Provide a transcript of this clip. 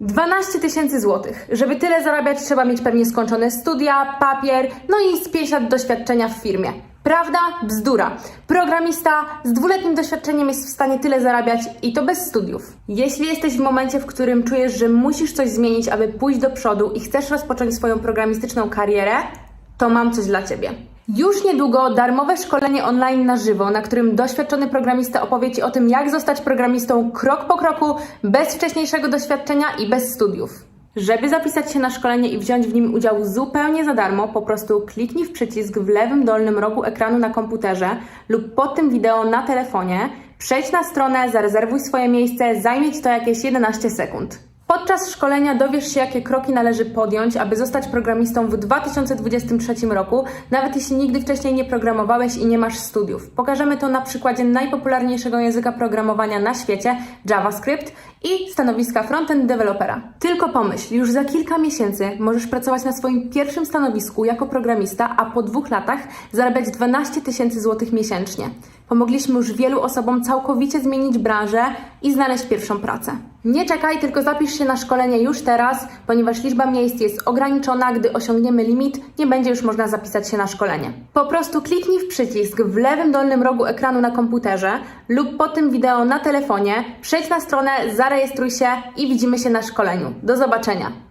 12 tysięcy złotych. Żeby tyle zarabiać, trzeba mieć pewnie skończone studia, papier, no i z 5 lat doświadczenia w firmie. Prawda? Bzdura. Programista z dwuletnim doświadczeniem jest w stanie tyle zarabiać i to bez studiów. Jeśli jesteś w momencie, w którym czujesz, że musisz coś zmienić, aby pójść do przodu i chcesz rozpocząć swoją programistyczną karierę, to mam coś dla Ciebie. Już niedługo darmowe szkolenie online na żywo, na którym doświadczony programista opowie Ci o tym, jak zostać programistą krok po kroku, bez wcześniejszego doświadczenia i bez studiów. Żeby zapisać się na szkolenie i wziąć w nim udział zupełnie za darmo, po prostu kliknij w przycisk w lewym dolnym rogu ekranu na komputerze lub pod tym wideo na telefonie, przejdź na stronę, zarezerwuj swoje miejsce, zajmie Ci to jakieś 11 sekund. Podczas szkolenia dowiesz się, jakie kroki należy podjąć, aby zostać programistą w 2023 roku, nawet jeśli nigdy wcześniej nie programowałeś i nie masz studiów. Pokażemy to na przykładzie najpopularniejszego języka programowania na świecie JavaScript i stanowiska frontend dewelopera. Tylko pomyśl, już za kilka miesięcy możesz pracować na swoim pierwszym stanowisku jako programista, a po dwóch latach zarabiać 12 tysięcy złotych miesięcznie. Pomogliśmy już wielu osobom całkowicie zmienić branżę i znaleźć pierwszą pracę. Nie czekaj, tylko zapisz się na szkolenie już teraz, ponieważ liczba miejsc jest ograniczona. Gdy osiągniemy limit, nie będzie już można zapisać się na szkolenie. Po prostu kliknij w przycisk w lewym dolnym rogu ekranu na komputerze lub pod tym wideo na telefonie, przejdź na stronę, zarejestruj się i widzimy się na szkoleniu. Do zobaczenia!